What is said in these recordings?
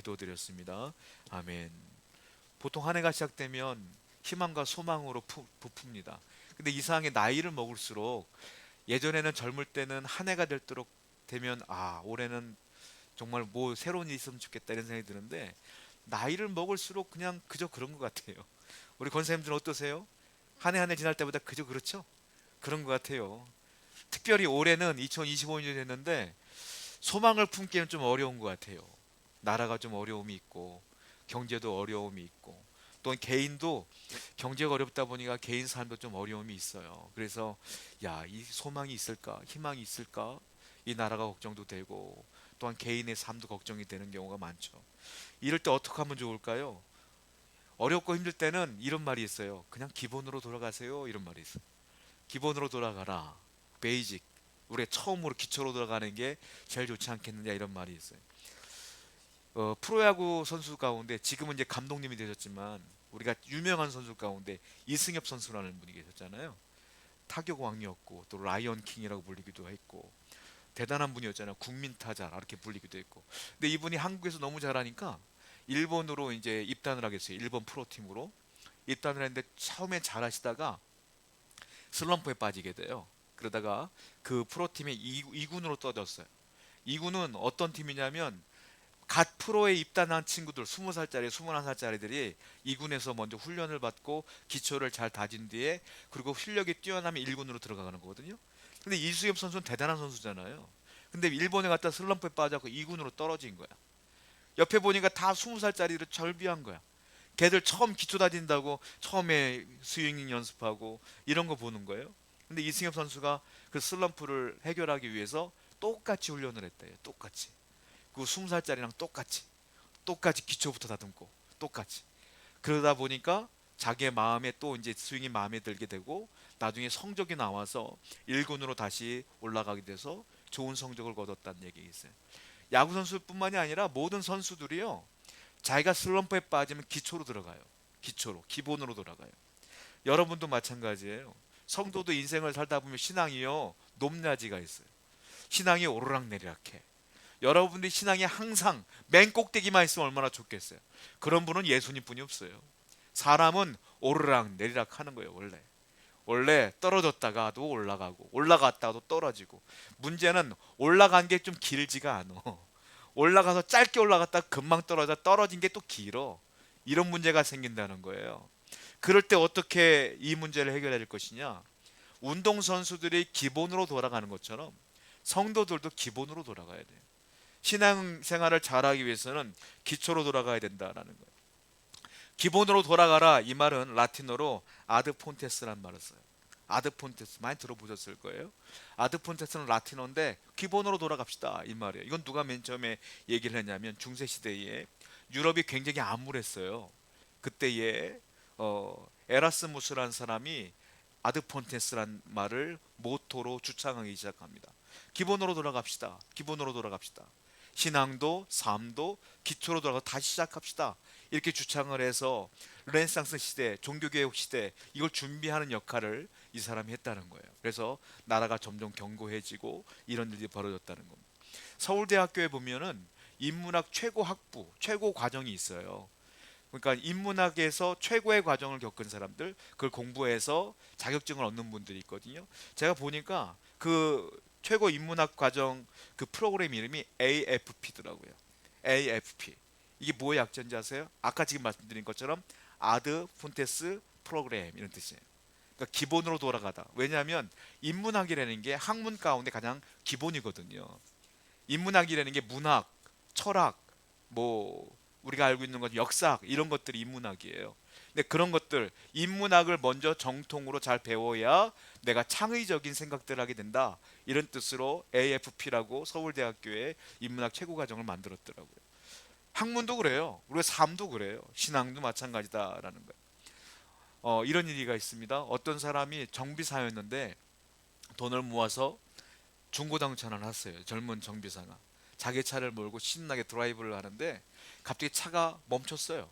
기도드렸습니다. 아멘. 보통 한 해가 시작되면 희망과 소망으로 푸, 부풉니다. 근데 이상하게 나이를 먹을수록 예전에는 젊을 때는 한 해가 될도록 되면 아 올해는 정말 뭐 새로운 일이 있으면 좋겠다 이런 생각이 드는데 나이를 먹을수록 그냥 그저 그런 것 같아요. 우리 권사님들은 어떠세요? 한 해 한 해 지날 때보다 그저 그렇죠? 그런 것 같아요. 특별히 올해는 2025년이 됐는데 소망을 품기는 좀 어려운 것 같아요. 나라가 좀 어려움이 있고 경제도 어려움이 있고 또 개인도 경제가 어렵다 보니까 개인 삶도 좀 어려움이 있어요. 그래서 야 이 소망이 있을까 희망이 있을까 이 나라가 걱정도 되고 또한 개인의 삶도 걱정이 되는 경우가 많죠. 이럴 때 어떻게 하면 좋을까요? 어렵고 힘들 때는 이런 말이 있어요. 그냥 기본으로 돌아가세요. 이런 말이 있어요. 기본으로 돌아가라. 베이직. 우리 처음으로 기초로 돌아가는 게 제일 좋지 않겠느냐 이런 말이 있어요. 어, 프로야구 선수 가운데 지금은 이제 감독님이 되셨지만 우리가 유명한 선수 가운데 이승엽 선수라는 분이 계셨잖아요. 타격 왕이었고 또 라이언 킹이라고 불리기도 했고 대단한 분이었잖아요. 국민 타자 이렇게 불리기도 했고. 근데 이분이 한국에서 너무 잘하니까 일본으로 이제 입단을 하겠어요. 일본 프로팀으로 입단을 했는데 처음에 잘하시다가 슬럼프에 빠지게 돼요. 그러다가 그 프로팀의 2 군으로 떠졌어요. 2군은 어떤 팀이냐면 갓 프로에 입단한 친구들 20살짜리, 21살짜리들이 2군에서 먼저 훈련을 받고 기초를 잘 다진 뒤에 그리고 실력이 뛰어나면 1군으로 들어가는 거거든요. 근데 이수엽 선수는 대단한 선수잖아요. 근데 일본에 갔다 슬럼프에 빠져서 2군으로 떨어진 거야. 옆에 보니까 다 20살짜리를 절비한 거야. 걔들 처음 기초 다진다고 처음에 스윙 연습하고 이런 거 보는 거예요. 근데 이승엽 선수가 그 슬럼프를 해결하기 위해서 똑같이 훈련을 했대요. 똑같이. 그 20살짜리랑 똑같이. 똑같이 기초부터 다듬고 똑같이. 그러다 보니까 자기의 마음에 또 이제 스윙이 마음에 들게 되고 나중에 성적이 나와서 1군으로 다시 올라가게 돼서 좋은 성적을 거뒀다는 얘기 있어요. 야구 선수뿐만이 아니라 모든 선수들이요. 자기가 슬럼프에 빠지면 기초로 들어가요. 기초로, 기본으로 돌아가요. 여러분도 마찬가지예요. 성도도 인생을 살다 보면 신앙이요. 높낮이가 있어요. 신앙이 오르락내리락해. 여러분들이 신앙이 항상 맨 꼭대기만 있으면 얼마나 좋겠어요. 그런 분은 예수님뿐이 없어요. 사람은 오르락 내리락 하는 거예요, 원래. 원래 떨어졌다가도 올라가고 올라갔다가도 떨어지고 문제는 올라간 게 좀 길지가 않아. 올라가서 짧게 올라갔다 금방 떨어져 떨어진 게 또 길어. 이런 문제가 생긴다는 거예요. 그럴 때 어떻게 이 문제를 해결해야 될 것이냐? 운동 선수들이 기본으로 돌아가는 것처럼 성도들도 기본으로 돌아가야 돼요. 신앙 생활을 잘하기 위해서는 기초로 돌아가야 된다라는 거예요. 기본으로 돌아가라 이 말은 라틴어로 아드폰테스란 말을 써요. 아드폰테스 많이 들어보셨을 거예요. 아드폰테스는 라틴어인데 기본으로 돌아갑시다 이 말이에요. 이건 누가 맨 처음에 얘기를 했냐면 중세 시대에 유럽이 굉장히 암울했어요. 그때에 어, 에라스무스라는 사람이 아드폰테스란 말을 모토로 주창하기 시작합니다. 기본으로 돌아갑시다. 기본으로 돌아갑시다. 신앙도 삶도 기초로 돌아가 다시 시작합시다. 이렇게 주창을 해서 르네상스 시대, 종교개혁 시대 이걸 준비하는 역할을 이 사람이 했다는 거예요. 그래서 나라가 점점 견고해지고 이런 일이 벌어졌다는 겁니다. 서울대학교에 보면은 인문학 최고 학부, 최고 과정이 있어요. 그러니까 인문학에서 최고의 과정을 겪은 사람들, 그걸 공부해서 자격증을 얻는 분들이 있거든요. 제가 보니까 그 최고 인문학 과정 그 프로그램 이름이 AFP더라고요. AFP. 이게 뭐의 약자인지 아세요? 아까 지금 말씀드린 것처럼 아드 폰테스 프로그램 이런 뜻이에요. 그러니까 기본으로 돌아가다. 왜냐하면 인문학이라는 게 학문 가운데 가장 기본이거든요. 인문학이라는 게 문학, 철학, 뭐 우리가 알고 있는 것 역사학 이런 것들이 인문학이에요. 근데 그런 것들 인문학을 먼저 정통으로 잘 배워야 내가 창의적인 생각들을 하게 된다. 이런 뜻으로 AFP라고 서울대학교의 인문학 최고 과정을 만들었더라고요. 학문도 그래요. 우리가 삶도 그래요. 신앙도 마찬가지다라는 거예요. 어, 이런 일이가 있습니다. 어떤 사람이 정비사였는데 돈을 모아서 중고당천을 했어요. 젊은 정비사가 자기 차를 몰고 신나게 드라이브를 하는데 갑자기 차가 멈췄어요.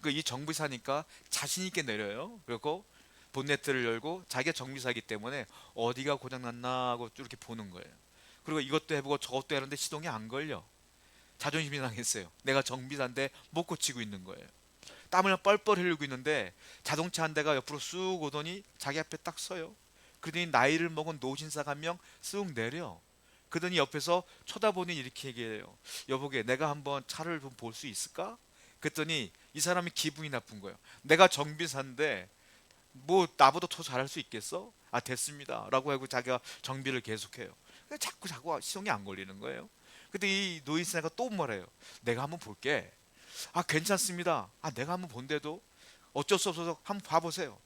그 이 정비사니까 자신 있게 내려요. 그리고 본네트를 열고 자기가 정비사기 때문에 어디가 고장 났나 하고 이렇게 보는 거예요. 그리고 이것도 해보고 저것도 하는데 시동이 안 걸려. 자존심이 상했어요. 내가 정비사인데 못 고치고 있는 거예요. 땀을 뻘뻘 흘리고 있는데 자동차 한 대가 옆으로 쑥 오더니 자기 앞에 딱 서요. 그러더니 나이를 먹은 노신사가 한 명 쑥 내려. 그러더니 옆에서 쳐다보니 이렇게 얘기해요. 여보게 내가 한번 차를 좀 볼 수 있을까? 그랬더니 이 사람이 기분이 나쁜 거예요. 내가 정비사인데 뭐 나보다 더 잘할 수 있겠어? 아 됐습니다. 라고 하고 자기가 정비를 계속해요. 자꾸 자꾸 시동이 안 걸리는 거예요. 근데 이 노인사가 또 뭐래요? 내가 한번 볼게. 아 괜찮습니다. 아 내가 한번 본데도 어쩔 수 없어서 한번 봐보세요.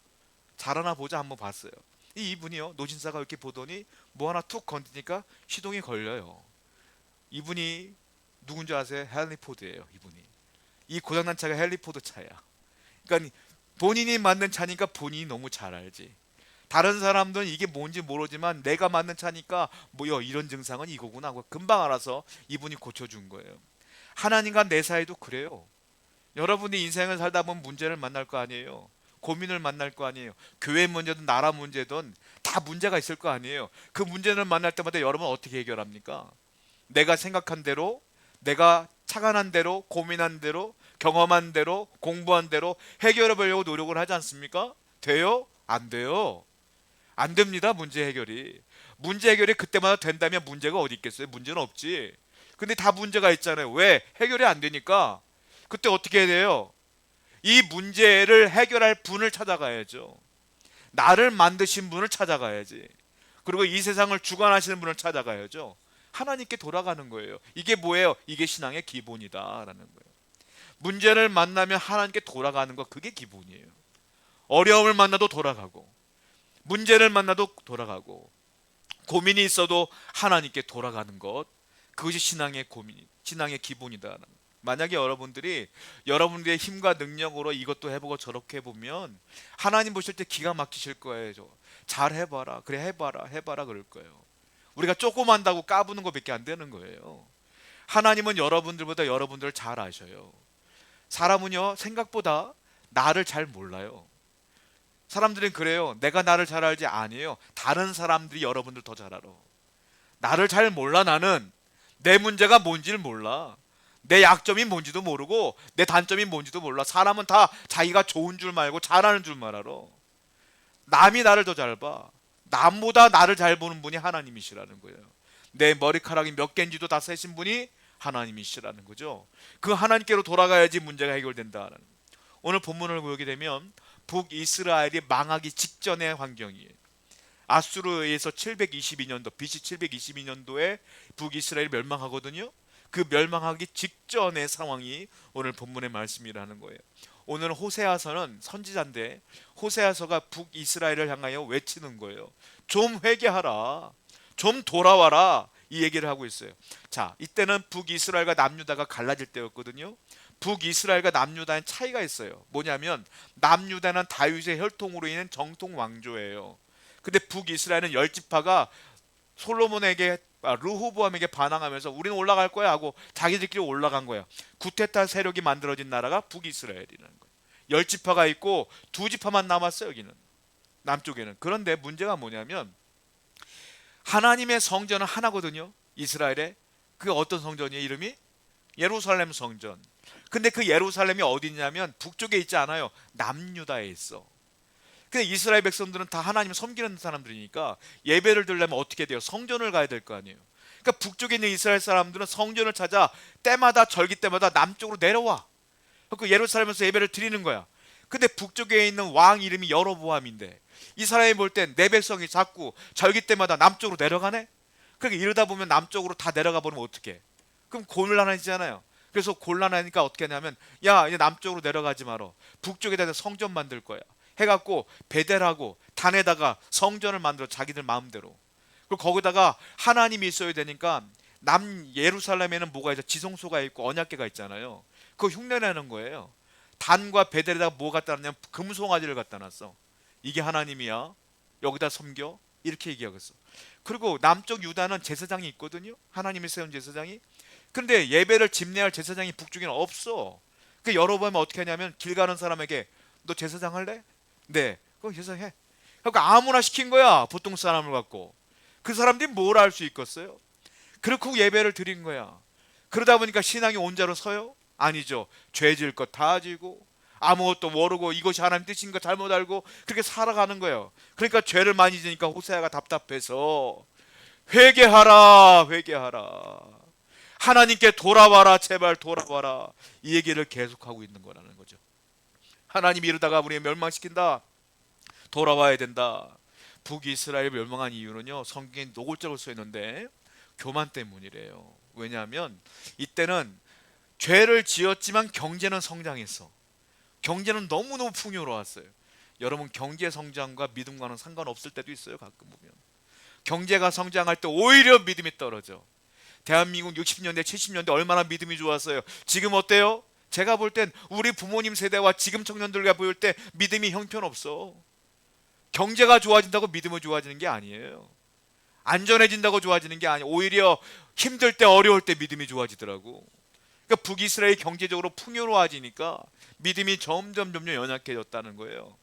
잘하나 보자 한번 봤어요. 이 이분이요 노진사가 이렇게 보더니 뭐 하나 툭 건드니까 시동이 걸려요. 이분이 누군지 아세요? 헨리 포드예요. 이분이 이 고장난 차가 헨리 포드 차야. 그러니까 본인이 만든 차니까 본인이 너무 잘 알지. 다른 사람들은 이게 뭔지 모르지만 내가 만든 차니까 뭐요 이런 증상은 이거구나 하고 금방 알아서 이분이 고쳐준 거예요. 하나님과 내 사이도 그래요. 여러분이 인생을 살다 보면 문제를 만날 거 아니에요. 고민을 만날 거 아니에요. 교회 문제든 나라 문제든 다 문제가 있을 거 아니에요. 그 문제를 만날 때마다 여러분 어떻게 해결합니까? 내가 생각한 대로, 내가 착안한 대로, 고민한 대로, 경험한 대로, 공부한 대로 해결해 보려고 노력을 하지 않습니까? 돼요? 안 돼요. 안 됩니다. 문제 해결이. 문제 해결이 그때마다 된다면 문제가 어디 있겠어요? 문제는 없지. 근데 다 문제가 있잖아요. 왜? 해결이 안 되니까. 그때 어떻게 해야 돼요? 이 문제를 해결할 분을 찾아가야죠. 나를 만드신 분을 찾아가야지. 그리고 이 세상을 주관하시는 분을 찾아가야죠. 하나님께 돌아가는 거예요. 이게 뭐예요? 이게 신앙의 기본이다라는 거예요. 문제를 만나면 하나님께 돌아가는 거 그게 기본이에요. 어려움을 만나도 돌아가고 문제를 만나도 돌아가고 고민이 있어도 하나님께 돌아가는 것 그것이 신앙의 고민, 신앙의 기본이다. 만약에 여러분들이 여러분들의 힘과 능력으로 이것도 해보고 저렇게 해보면 하나님 보실 때 기가 막히실 거예요. 저. 잘 해봐라, 그래 해봐라, 해봐라 그럴 거예요. 우리가 조금 한다고 까부는 것밖에 안 되는 거예요. 하나님은 여러분들보다 여러분들을 잘 아셔요. 사람은요 생각보다 나를 잘 몰라요. 사람들은 그래요. 내가 나를 잘 알지 아니에요. 다른 사람들이 여러분들 더 잘 알아. 나를 잘 몰라 나는 내 문제가 뭔지를 몰라. 내 약점이 뭔지도 모르고 내 단점이 뭔지도 몰라. 사람은 다 자기가 좋은 줄 말고 잘하는 줄만 알아. 남이 나를 더 잘 봐. 남보다 나를 잘 보는 분이 하나님이시라는 거예요. 내 머리카락이 몇 개인지도 다 세신 분이 하나님이시라는 거죠. 그 하나님께로 돌아가야지 문제가 해결된다는. 오늘 본문을 보게 되면 북이스라엘이 망하기 직전의 환경이에요. 아수르에서 722년도 BC 722년도에 북이스라엘이 멸망하거든요. 그 멸망하기 직전의 상황이 오늘 본문의 말씀이라는 거예요. 오늘 호세아서는 선지자인데 호세아서가 북이스라엘을 향하여 외치는 거예요. 좀 회개하라. 좀 돌아와라. 이 얘기를 하고 있어요. 자, 이때는 북이스라엘과 남유다가 갈라질 때였거든요. 북이스라엘과 남유다는 차이가 있어요. 뭐냐면 남유다는 다윗의 혈통으로 인한 정통 왕조예요. 근데 북이스라엘은 열 지파가 솔로몬에게 아, 르호보암에게 반항하면서 우리는 올라갈 거야 하고 자기들끼리 올라간 거야. 구테타 세력이 만들어진 나라가 북이스라엘이라는 거예요. 열 지파가 있고 두 지파만 남았어요 여기는 남쪽에는. 그런데 문제가 뭐냐면 하나님의 성전은 하나거든요. 이스라엘에 그 어떤 성전이에요? 이름이 예루살렘 성전. 근데 그 예루살렘이 어디 있냐면 북쪽에 있지 않아요. 남유다에 있어. 근데 이스라엘 백성들은 다 하나님을 섬기는 사람들이니까 예배를 드리려면 어떻게 돼요? 성전을 가야 될 거 아니에요. 그러니까 북쪽에 있는 이스라엘 사람들은 성전을 찾아 때마다 절기 때마다 남쪽으로 내려와. 그 예루살렘에서 예배를 드리는 거야. 근데 북쪽에 있는 왕 이름이 여로보암인데 이 사람이 볼 땐 내 백성이 자꾸 절기 때마다 남쪽으로 내려가네. 그러니까 이러다 보면 남쪽으로 다 내려가 버리면 어떡해? 그럼 곤란해지잖아요. 그래서 곤란하니까 어떻게 하냐면 야 이제 남쪽으로 내려가지 말어. 북쪽에다 성전 만들 거야. 해갖고 베델하고 단에다가 성전을 만들어 자기들 마음대로. 그리고 거기다가 하나님이 있어야 되니까 남 예루살렘에는 뭐가 있어? 지성소가 있고 언약궤가 있잖아요. 그거 흉내내는 거예요. 단과 베델에다가 뭐 갖다 놨냐면 금송아지를 갖다 놨어. 이게 하나님이야. 여기다 섬겨. 이렇게 얘기하겠어. 그리고 남쪽 유다는 제사장이 있거든요. 하나님이 세운 제사장이. 근데 예배를 집례할 제사장이 북쪽에는 없어. 그 여러분 어떻게 하냐면 길 가는 사람에게 너 제사장 할래? 네. 그럼 제사장 해. 그러니까 아무나 시킨 거야. 보통 사람을 갖고. 그 사람들이 뭘할수 있겠어요? 그렇고 예배를 드린 거야. 그러다 보니까 신앙이 온자로 서요? 아니죠. 죄 지을 것다 지고 아무것도 모르고 이것이 하나님 뜻인 거 잘못 알고 그렇게 살아가는 거예요. 그러니까 죄를 많이 지니까 호세아가 답답해서 회개하라, 회개하라. 하나님께 돌아와라, 제발 돌아와라. 이 얘기를 계속하고 있는 거라는 거죠. 하나님이 이러다가 우리 멸망시킨다. 돌아와야 된다. 북이스라엘 멸망한 이유는요. 성경에 노골적으로 써 있는데 교만 때문이래요. 왜냐하면 이때는 죄를 지었지만 경제는 성장했어. 경제는 너무너무 풍요로웠어요. 여러분 경제 성장과 믿음과는 상관없을 때도 있어요. 가끔 보면. 경제가 성장할 때 오히려 믿음이 떨어져. 대한민국 60년대, 70년대 얼마나 믿음이 좋았어요. 지금 어때요? 제가 볼 땐 우리 부모님 세대와 지금 청년들과 볼때 믿음이 형편없어. 경제가 좋아진다고 믿음이 좋아지는 게 아니에요. 안전해진다고 좋아지는 게 아니에요. 오히려 힘들 때 어려울 때 믿음이 좋아지더라고. 그러니까 북이스라엘이 경제적으로 풍요로워지니까 믿음이 점점 점점 연약해졌다는 거예요.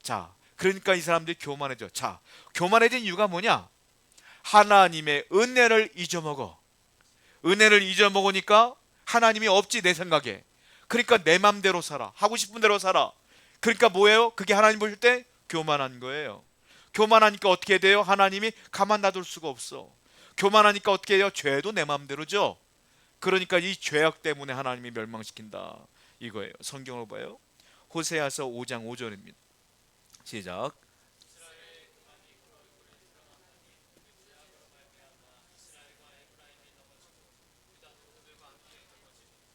자, 그러니까 이 사람들이 교만해져. 자, 교만해진 이유가 뭐냐? 하나님의 은혜를 잊어먹어. 은혜를 잊어먹으니까 하나님이 없지 내 생각에. 그러니까 내 맘대로 살아. 하고 싶은 대로 살아. 그러니까 뭐예요? 그게 하나님 보실 때 교만한 거예요. 교만하니까 어떻게 돼요? 하나님이 가만 놔둘 수가 없어. 교만하니까 어떻게 해요? 죄도 내 맘대로죠. 그러니까 이 죄악 때문에 하나님이 멸망시킨다. 이거예요. 성경을 봐요. 호세아서 5장 5절입니다. 시작.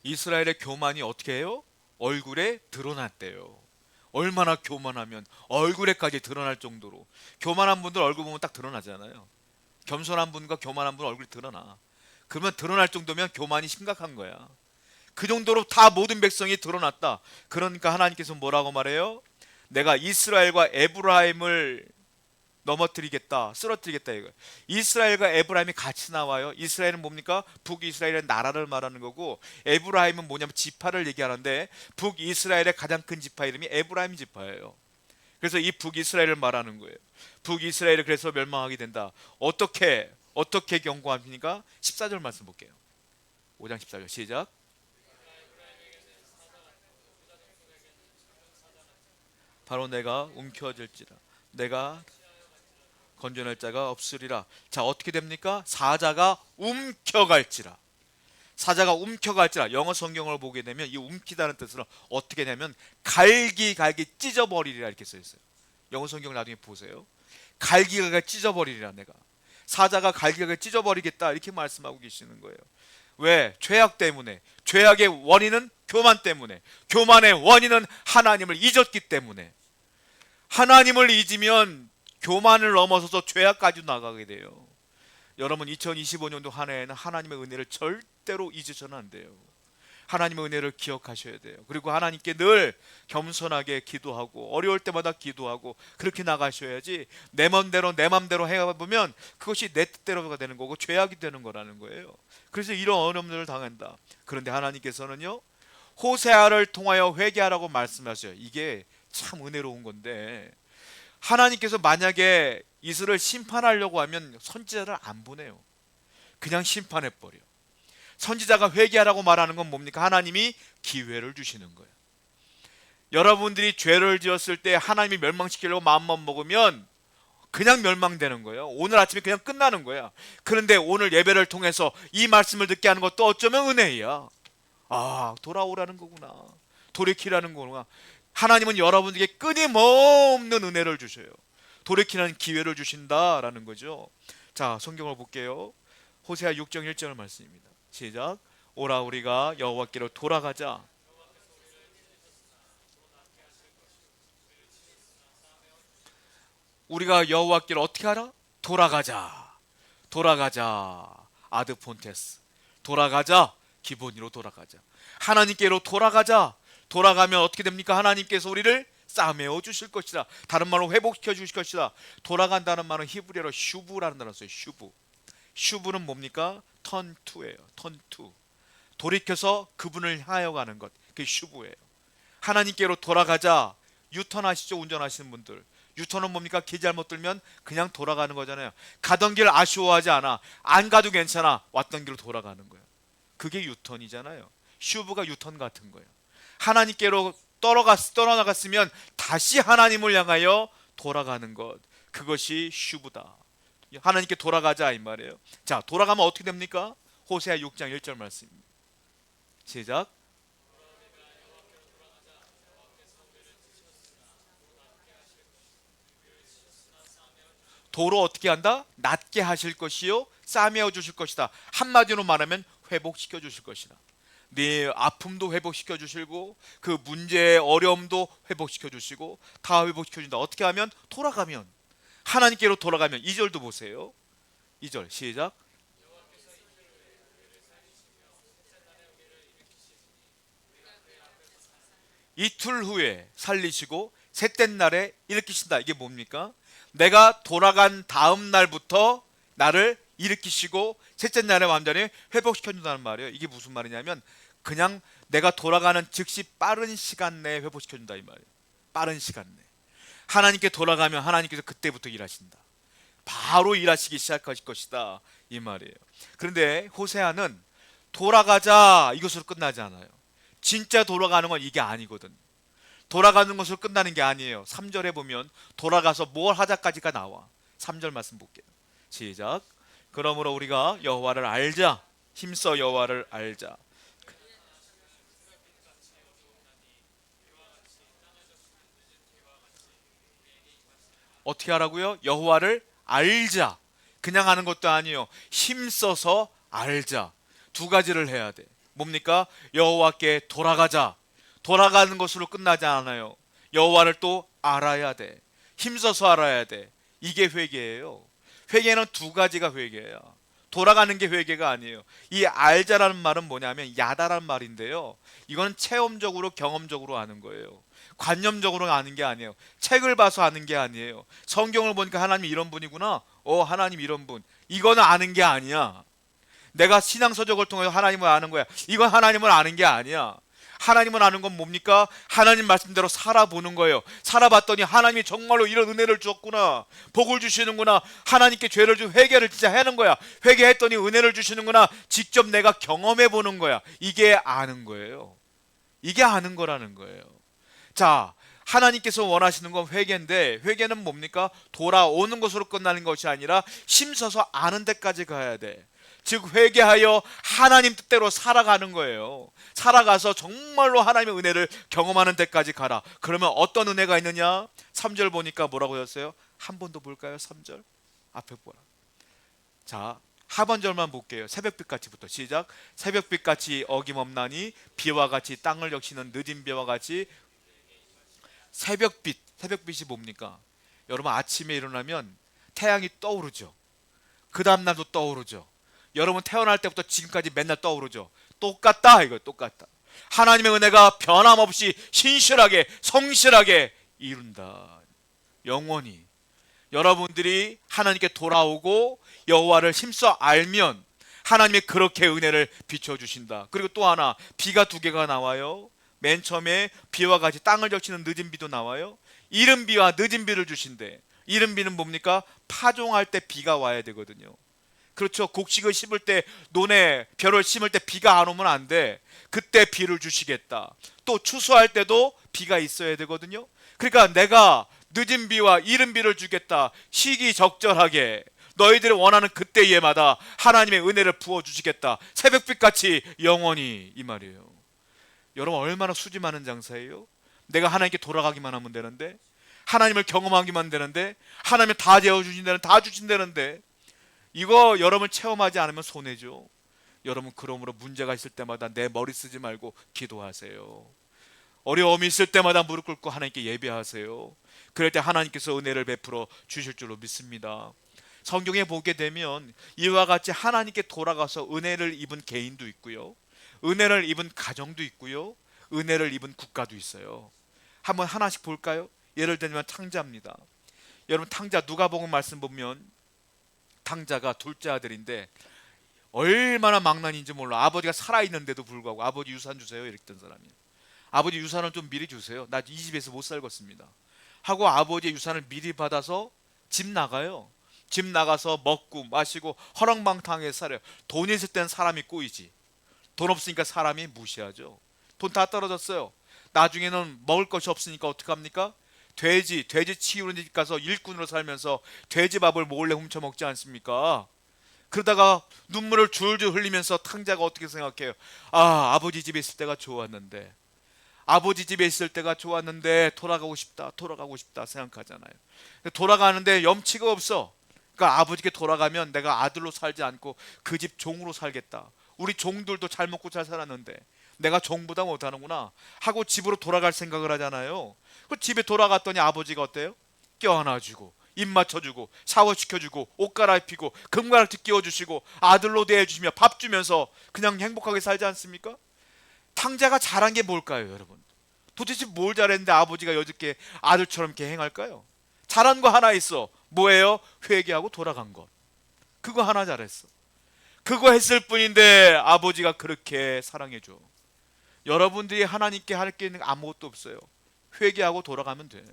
이스라엘의 교만이 어떻게 해요? 얼굴에 드러났대요. 얼마나 교만하면 얼굴에까지 드러날 정도로 교만한 분들 얼굴 보면 딱 드러나잖아요. 겸손한 분과 교만한 분 얼굴이 드러나. 그러면 드러날 정도면 교만이 심각한 거야. 그 정도로 다 모든 백성이 드러났다. 그러니까 하나님께서 뭐라고 말해요? 내가 이스라엘과 에브라임을 넘어뜨리겠다, 쓰러뜨리겠다 이거. 이스라엘과 에브라임이 같이 나와요. 이스라엘은 뭡니까? 북이스라엘의 나라를 말하는 거고 에브라임은 뭐냐면 지파를 얘기하는데 북이스라엘의 가장 큰 지파 이름이 에브라임 지파예요. 그래서 이 북이스라엘을 말하는 거예요. 북이스라엘을 그래서 멸망하게 된다. 어떻게 어떻게 경고합니까? 14절 말씀 볼게요. 5장 14절 시작. 바로 내가 움켜질지라 내가 건져낼 자가 없으리라. 자 어떻게 됩니까? 사자가 움켜갈지라. 사자가 움켜갈지라. 영어 성경을 보게 되면 이 움키다는 뜻으로 어떻게 되면 갈기 갈기 찢어버리리라 이렇게 써 있어요. 영어 성경을 나중에 보세요. 갈기가 찢어버리리라 내가. 사자가 갈기가 찢어버리겠다 이렇게 말씀하고 계시는 거예요. 왜? 죄악 때문에. 죄악의 원인은 교만 때문에. 교만의 원인은 하나님을 잊었기 때문에. 하나님을 잊으면 교만을 넘어서서 죄악까지 나가게 돼요. 여러분 2025년도 한 해에는 하나님의 은혜를 절대로 잊으셔는 안 돼요. 하나님의 은혜를 기억하셔야 돼요. 그리고 하나님께 늘 겸손하게 기도하고 어려울 때마다 기도하고 그렇게 나가셔야지 내 맘대로 내 맘대로 해보면 그것이 내 뜻대로가 되는 거고 죄악이 되는 거라는 거예요. 그래서 이런 어려움들을 당한다. 그런데 하나님께서는요 호세아를 통하여 회개하라고 말씀하셔요. 이게 참 은혜로운 건데 하나님께서 만약에 이스라엘 심판하려고 하면 선지자를 안 보내요. 그냥 심판해 버려. 선지자가 회개하라고 말하는 건 뭡니까? 하나님이 기회를 주시는 거예요. 여러분들이 죄를 지었을 때 하나님이 멸망시키려고 마음만 먹으면 그냥 멸망되는 거예요. 오늘 아침에 그냥 끝나는 거야. 그런데 오늘 예배를 통해서 이 말씀을 듣게 하는 것도 어쩌면 은혜야. 아, 돌아오라는 거구나. 돌이키라는 거구나. 하나님은 여러분에게 끊임없는 은혜를 주셔요. 돌이키는 기회를 주신다라는 거죠. 자, 성경을 볼게요. 호세아 6장 1절 말씀입니다. 시작. 오라 우리가 여호와께로 돌아가자. 우리가 여호와께로 어떻게 하라? 돌아가자. 돌아가자. 아드폰테스. 돌아가자. 기본으로 돌아가자. 하나님께로 돌아가자. 돌아가면 어떻게 됩니까? 하나님께서 우리를 싸매어 주실 것이다. 다른 말로 회복시켜 주실 것이다. 돌아간다는 말은 히브리어로 슈브라는 단어를 써요. 슈브. 슈브는 뭡니까? 턴투예요. 턴투. 돌이켜서 그분을 향하여 가는 것. 그게 슈브예요. 하나님께로 돌아가자. 유턴하시죠. 운전하시는 분들. 유턴은 뭡니까? 길 잘못 들면 그냥 돌아가는 거잖아요. 가던 길 아쉬워하지 않아. 안 가도 괜찮아. 왔던 길로 돌아가는 거예요. 그게 유턴이잖아요. 슈브가 유턴 같은 거예요. 하나님께로 떨어갔 떠나갔으면 다시 하나님을 향하여 돌아가는 것. 그것이 슈브다. 하나님께 돌아가자 이 말이에요. 자, 돌아가면 어떻게 됩니까? 호세아 6장 1절 말씀입니다. 시작. 도로 어떻게 한다? 낮게 하실 것이요 싸매어 주실 것이다. 한마디로 말하면 회복시켜 주실 것이다. 네 아픔도 회복시켜 주시고 그 문제의 어려움도 회복시켜 주시고 다 회복시켜 준다. 어떻게 하면 돌아가면 하나님께로 돌아가면 2절도 보세요. 2절 시작. 이틀 후에 살리시고 셋째 날에 일으키신다. 이게 뭡니까? 내가 돌아간 다음 날부터 나를 일으키시고 셋째 날에 완전히 회복시켜 준다는 말이에요. 이게 무슨 말이냐면 그냥 내가 돌아가는 즉시 빠른 시간 내에 회복시켜 준다 이 말이에요. 빠른 시간 내. 하나님께 돌아가면 하나님께서 그때부터 일하신다. 바로 일하시기 시작하실 것이다 이 말이에요. 그런데 호세아는 돌아가자 이것으로 끝나지 않아요. 진짜 돌아가는 건 이게 아니거든. 돌아가는 것으로 끝나는 게 아니에요. 3절에 보면 돌아가서 뭘 하자까지가 나와. 3절 말씀 볼게요. 시작. 그러므로 우리가 여호와를 알자. 힘써 여호와를 알자. 어떻게 하라고요? 여호와를 알자. 그냥 하는 것도 아니에요. 힘써서 알자. 두 가지를 해야 돼. 뭡니까? 여호와께 돌아가자. 돌아가는 것으로 끝나지 않아요. 여호와를 또 알아야 돼. 힘써서 알아야 돼. 이게 회개예요. 회개는 두 가지가 회개예요. 돌아가는 게 회개가 아니에요. 이 알자라는 말은 뭐냐면 야다라는 말인데요. 이거는 체험적으로 경험적으로 아는 거예요. 관념적으로 아는 게 아니에요. 책을 봐서 아는 게 아니에요. 성경을 보니까 하나님 이런 분이구나. 어, 하나님 이런 분. 이거는 아는 게 아니야. 내가 신앙 서적을 통해서 하나님을 아는 거야. 이건 하나님을 아는 게 아니야. 하나님을 아는 건 뭡니까? 하나님 말씀대로 살아보는 거예요. 살아봤더니 하나님이 정말로 이런 은혜를 주었구나. 복을 주시는구나. 하나님께 죄를 좀 회개를 진짜 하는 거야. 회개했더니 은혜를 주시는구나. 직접 내가 경험해 보는 거야. 이게 아는 거예요. 이게 아는 거라는 거예요. 자, 하나님께서 원하시는 건 회개인데 회개는 뭡니까? 돌아오는 것으로 끝나는 것이 아니라 심서서 아는 데까지 가야 돼. 즉 회개하여 하나님 뜻대로 살아가는 거예요. 살아가서 정말로 하나님의 은혜를 경험하는 데까지 가라. 그러면 어떤 은혜가 있느냐? 3절 보니까 뭐라고 했어요? 한 번 더 볼까요? 3절. 앞에 보라. 자, 하반절만 볼게요. 새벽빛 같이부터 시작. 새벽빛 같이 어김없나니 비와 같이 땅을 적시는 늦은 비와 같이 새벽빛. 새벽빛이 뭡니까? 여러분 아침에 일어나면 태양이 떠오르죠. 그 다음 날도 떠오르죠. 여러분 태어날 때부터 지금까지 맨날 떠오르죠. 똑같다 이거 똑같다. 하나님의 은혜가 변함없이 신실하게 성실하게 이룬다. 영원히 여러분들이 하나님께 돌아오고 여호와를 힘써 알면 하나님이 그렇게 은혜를 비춰 주신다. 그리고 또 하나 비가 두 개가 나와요. 맨 처음에 비와 같이 땅을 적시는 늦은 비도 나와요. 이른 비와 늦은 비를 주신대. 이른 비는 뭡니까? 파종할 때 비가 와야 되거든요. 그렇죠. 곡식을 심을 때 논에 벼를 심을 때 비가 안 오면 안 돼. 그때 비를 주시겠다. 또 추수할 때도 비가 있어야 되거든요. 그러니까 내가 늦은 비와 이른 비를 주겠다. 시기적절하게 너희들이 원하는 그때에마다 하나님의 은혜를 부어 주시겠다. 새벽빛 같이 영원히 이 말이에요. 여러분 얼마나 수지 많은 장사예요? 내가 하나님께 돌아가기만 하면 되는데 하나님을 경험하기만 되는데 하나님이 다 재워 주신다는 다 주신다는데 이거 여러분 체험하지 않으면 손해죠. 여러분 그러므로 문제가 있을 때마다 내 머리 쓰지 말고 기도하세요. 어려움이 있을 때마다 무릎 꿇고 하나님께 예배하세요. 그럴 때 하나님께서 은혜를 베풀어 주실 줄로 믿습니다. 성경에 보게 되면 이와 같이 하나님께 돌아가서 은혜를 입은 개인도 있고요. 은혜를 입은 가정도 있고요. 은혜를 입은 국가도 있어요. 한번 하나씩 볼까요? 예를 들면 탕자입니다. 여러분 탕자 누가복음 말씀 보면 탕자가 둘째 아들인데 얼마나 망난인지 몰라. 아버지가 살아 있는데도 불구하고 아버지 유산 주세요 이랬던 사람이에요. 아버지 유산을 좀 미리 주세요. 나 이 집에서 못 살겠습니다. 하고 아버지의 유산을 미리 받아서 집 나가요. 집 나가서 먹고 마시고 허랑방탕하게 살아요. 돈 있을 땐 사람이 꼬이지. 돈 없으니까 사람이 무시하죠. 돈 다 떨어졌어요. 나중에는 먹을 것이 없으니까 어떡합니까? 돼지, 돼지 치우는 집 가서 일꾼으로 살면서 돼지밥을 몰래 훔쳐 먹지 않습니까? 그러다가 눈물을 줄줄 흘리면서 탕자가 어떻게 생각해요? 아, 아버지 집에 있을 때가 좋았는데. 아버지 집에 있을 때가 좋았는데 돌아가고 싶다, 돌아가고 싶다 생각하잖아요. 돌아가는데 염치가 없어. 그러니까 아버지께 돌아가면 내가 아들로 살지 않고 그 집 종으로 살겠다. 우리 종들도 잘 먹고 잘 살았는데 내가 종보다 못하는구나 하고 집으로 돌아갈 생각을 하잖아요. 그 집에 돌아갔더니 아버지가 어때요? 껴안아주고 입 맞춰주고 샤워시켜주고 옷 갈아입히고 금가락지 끼워주시고 아들로 대해주시며 밥 주면서 그냥 행복하게 살지 않습니까? 탕자가 잘한 게 뭘까요, 여러분? 도대체 뭘 잘했는데 아버지가 여직게 아들처럼 이렇게 행할까요? 잘한 거 하나 있어. 뭐예요? 회개하고 돌아간 것. 그거 하나 잘했어. 그거 했을 뿐인데 아버지가 그렇게 사랑해줘. 여러분들이 하나님께 할 게 있는 게 아무것도 없어요. 회개하고 돌아가면 돼.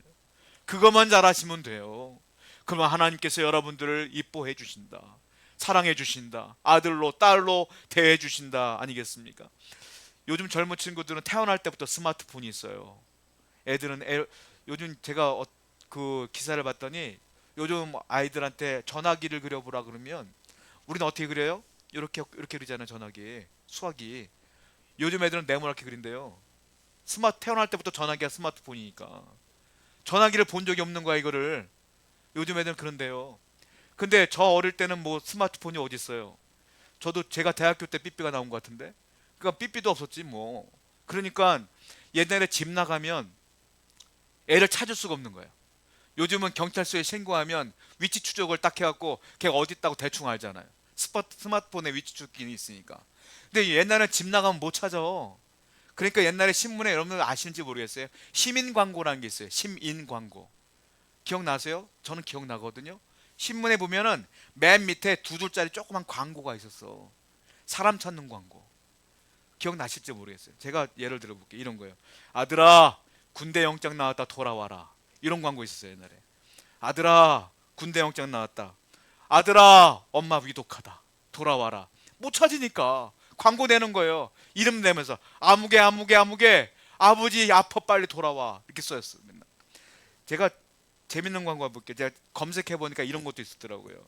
그것만 잘하시면 돼요. 그러면 하나님께서 여러분들을 이뻐해 주신다. 사랑해 주신다. 아들로 딸로 대해 주신다. 아니겠습니까? 요즘 젊은 친구들은 태어날 때부터 스마트폰이 있어요. 애들은 애, 요즘 제가 어, 그 기사를 봤더니 요즘 아이들한테 전화기를 그려보라 그러면 우리는 어떻게 그려요? 이렇게 이렇게 그리잖아요 전화기. 수화기. 요즘 애들은 네모나게 그린대요. 스마트 태어날 때부터 전화기가 스마트폰이니까. 전화기를 본 적이 없는 거야 이거를. 요즘 애들은 그런데요. 근데 저 어릴 때는 뭐 스마트폰이 어디 있어요? 저도 제가 대학교 때 삐삐가 나온 것 같은데? 그러니까 삐삐도 없었지 뭐. 그러니까 옛날에 집 나가면 애를 찾을 수가 없는 거예요 요즘은 경찰서에 신고하면 위치 추적을 딱 해갖고 걔가 어디 있다고 대충 알잖아요. 스마, 스마트폰에 위치 추적기는 있으니까. 근데 옛날에 집 나가면 못 찾아. 그러니까 옛날에 신문에 여러분들 아시는지 모르겠어요. 시민 광고라는 게 있어요. 심인 광고. 기억나세요? 저는 기억나거든요. 신문에 보면은 맨 밑에 두 줄짜리 조그만 광고가 있었어. 사람 찾는 광고. 기억나실지 모르겠어요. 제가 예를 들어 볼게요. 이런 거예요. 아들아, 군대 영장 나왔다 돌아와라. 이런 광고 있었어요 옛날에 아들아 군대 영장 나왔다 아들아 엄마 위독하다. 돌아와라. 못 찾으니까 광고 내는 거예요. 이름 내면서 아무개 아무개 아무개. 아버지 아파 빨리 돌아와. 이렇게 써였어 맨날. 제가 재밌는 광고 볼게요. 제가 검색해 보니까 이런 것도 있었더라고요.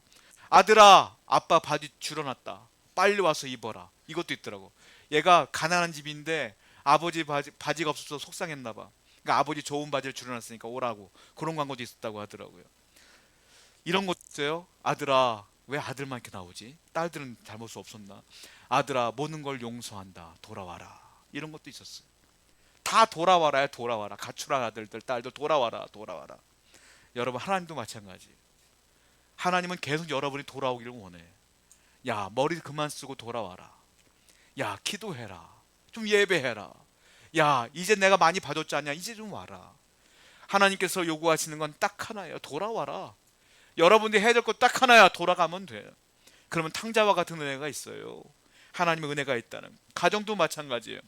아들아 아빠 바지 줄여놨다. 빨리 와서 입어라. 이것도 있더라고. 얘가 가난한 집인데 아버지 바지, 바지가 없어서 속상했나 봐. 그러니까 아버지 좋은 바지를 줄여놨으니까 오라고. 그런 광고도 있었다고 하더라고요. 이런 있어요. 아들아 왜 아들만 이렇게 나오지? 딸들은 잘못 없었나? 아들아 모든 걸 용서한다. 돌아와라. 이런 것도 있었어요. 다 돌아와라야 돌아와라. 가출한 아들들 딸들 돌아와라 돌아와라. 여러분 하나님도 마찬가지. 하나님은 계속 여러분이 돌아오기를 원해. 야 머리 그만 쓰고 돌아와라. 야 기도해라. 좀 예배해라. 야 이제 내가 많이 봐줬지 않냐 이제 좀 와라 하나님께서 요구하시는 건 딱 하나예요 돌아와라 여러분들이 해야 될 것 딱 하나야. 돌아가면 돼. 그러면 탕자와 같은 은혜가 있어요. 하나님의 은혜가 있다는. 가정도 마찬가지예요.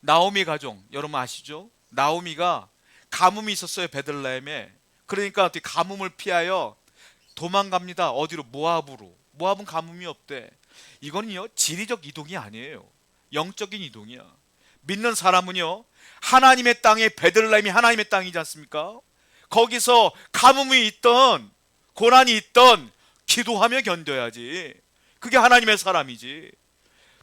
나오미 가정. 여러분 아시죠? 나오미가 가뭄이 있었어요 베들레헴에. 그러니까 어떻게 가뭄을 피하여 도망갑니다. 어디로? 모압으로. 모압은 가뭄이 없대. 이거는요 지리적 이동이 아니에요. 영적인 이동이야. 믿는 사람은요 하나님의 땅에 베들레헴이 하나님의 땅이지 않습니까? 거기서 가뭄이 있던 고난이 있던 기도하며 견뎌야지. 그게 하나님의 사람이지.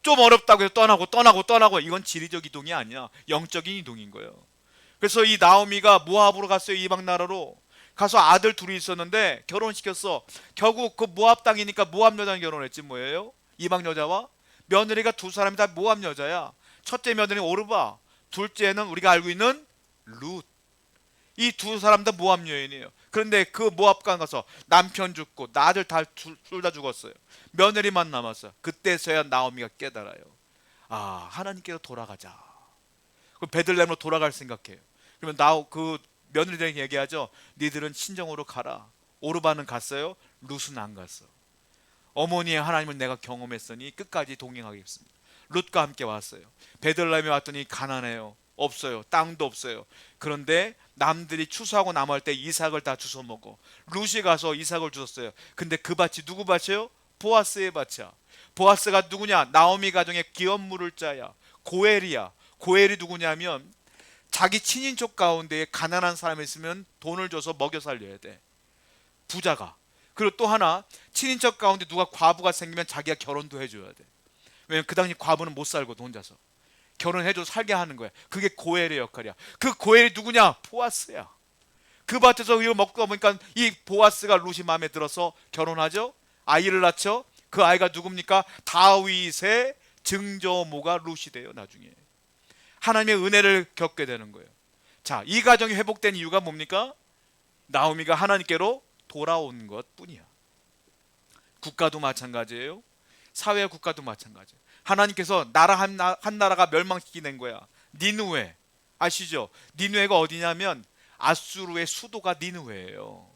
좀 어렵다고 해서 떠나고 떠나고 떠나고 이건 지리적 이동이 아니야. 영적인 이동인 거예요. 그래서 이 나오미가 모압으로 갔어요. 이방 나라로. 가서 아들 둘이 있었는데 결혼시켰어. 결국 그 모압 땅이니까 모압 여자랑 결혼했지 뭐예요? 이방 여자와 며느리가 두 사람이 다 모압 여자야. 첫째 며느리 오르바, 둘째는 우리가 알고 있는 룻. 이 두 사람 다 모압 여인이에요. 그런데 그 모압강 가서 남편 죽고 나들 다둘 다 죽었어요. 며느리만 남았어. 그때서야 나오미가 깨달아요. 아 하나님께로 돌아가자. 그 베들레헴으로 돌아갈 생각해요. 그러면 나 그 며느리들에게 얘기하죠. 니들은 친정으로 가라. 오르바는 갔어요. 룻은 안 갔어. 어머니의 하나님을 내가 경험했으니 끝까지 동행하겠습니다. 룻과 함께 왔어요. 베들레헴에 왔더니 가난해요. 없어요. 땅도 없어요. 그런데 남들이 추수하고 남을 때 이삭을 다 주워 먹어. 룻이 가서 이삭을 주었어요. 근데 그 밭이 누구 밭이에요? 보아스의 밭이야. 보아스가 누구냐? 나오미 가정의 기업 물을 자야. 고엘이야. 고엘이 누구냐면 자기 친인척 가운데 가난한 사람이 있으면 돈을 줘서 먹여 살려야 돼. 부자가. 그리고 또 하나 친인척 가운데 누가 과부가 생기면 자기가 결혼도 해줘야 돼. 왜냐면 그 당시 과부는 못 살거든 혼자서. 결혼해줘 살게 하는 거야. 그게 고엘의 역할이야. 그 고엘이 누구냐? 보아스야. 그 밭에서 이거 먹다 보니까 이 보아스가 룻이 마음에 들어서 결혼하죠. 아이를 낳죠. 그 아이가 누굽니까? 다윗의 증조모가 룻이 돼요. 나중에 하나님의 은혜를 겪게 되는 거예요. 자, 이 가정이 회복된 이유가 뭡니까? 나오미가 하나님께로 돌아온 것 뿐이야. 국가도 마찬가지예요. 사회 국가도 마찬가지예요. 하나님께서 나라 한, 나, 한 나라가 멸망시키는 거야. 니누에 아시죠? 니누에가 어디냐면 아수르의 수도가 니누에예요.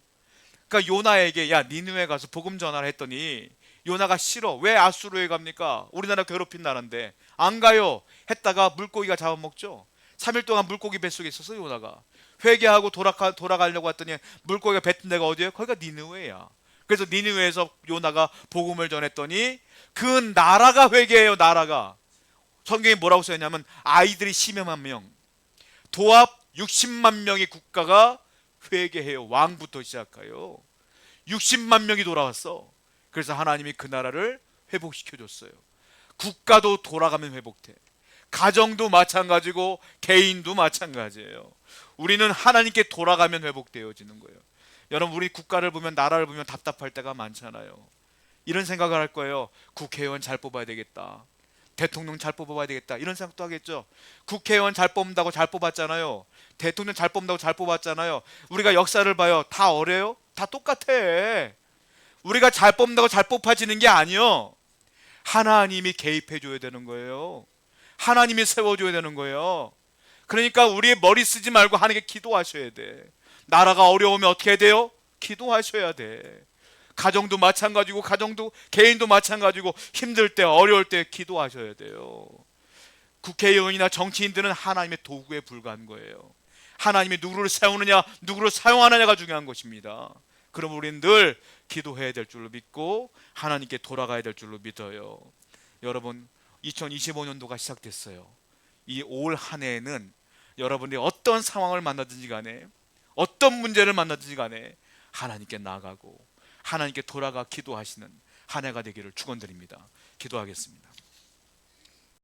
그러니까 요나에게 야 니누에 가서 복음 전화를 했더니 요나가 싫어. 왜 아수르에 갑니까? 우리나라 괴롭힌 나라인데 안 가요. 했다가 물고기가 잡아먹죠. 3일 동안 물고기 뱃속에 있어서 요나가 회개하고 돌아가 돌아가려고 했더니 물고기가 뱉은 데가 어디예요? 거기가 니느웨야. 그래서 니느웨에서 요나가 복음을 전했더니 그 나라가 회개해요. 나라가 성경에 뭐라고 써 있냐면 아이들이 10여만 명, 도합 60만 명의 국가가 회개해요. 왕부터 시작하여 60만 명이 돌아왔어. 그래서 하나님이 그 나라를 회복시켜 줬어요. 국가도 돌아가면 회복돼. 가정도 마찬가지고 개인도 마찬가지예요. 우리는 하나님께 돌아가면 회복되어지는 거예요. 여러분 우리 국가를 보면 나라를 보면 답답할 때가 많잖아요. 이런 생각을 할 거예요. 국회의원 잘 뽑아야 되겠다. 대통령 잘 뽑아야 되겠다. 이런 생각도 하겠죠. 국회의원 잘 뽑는다고 잘 뽑았잖아요. 대통령 잘 뽑는다고 잘 뽑았잖아요. 우리가 역사를 봐요. 다 어려요? 다 똑같아. 우리가 잘 뽑는다고 잘 뽑아지는 게 아니요. 하나님이 개입해 줘야 되는 거예요. 하나님이 세워 줘야 되는 거예요. 그러니까 우리의 머리 쓰지 말고 하나님께 기도하셔야 돼. 나라가 어려우면 어떻게 해야 돼요? 기도하셔야 돼. 가정도 마찬가지고 가정도 개인도 마찬가지고 힘들 때 어려울 때 기도하셔야 돼요. 국회의원이나 정치인들은 하나님의 도구에 불과한 거예요. 하나님이 누구를 세우느냐, 누구를 사용하느냐가 중요한 것입니다. 그럼 우리는 늘 기도해야 될 줄로 믿고 하나님께 돌아가야 될 줄로 믿어요. 여러분, 2025년도가 시작됐어요. 이 올 한 해에는 여러분이 어떤 상황을 만나든지 간에 어떤 문제를 만나든지 간에 하나님께 나가고 하나님께 돌아가 기도하시는 한 해가 되기를 축원드립니다. 기도하겠습니다.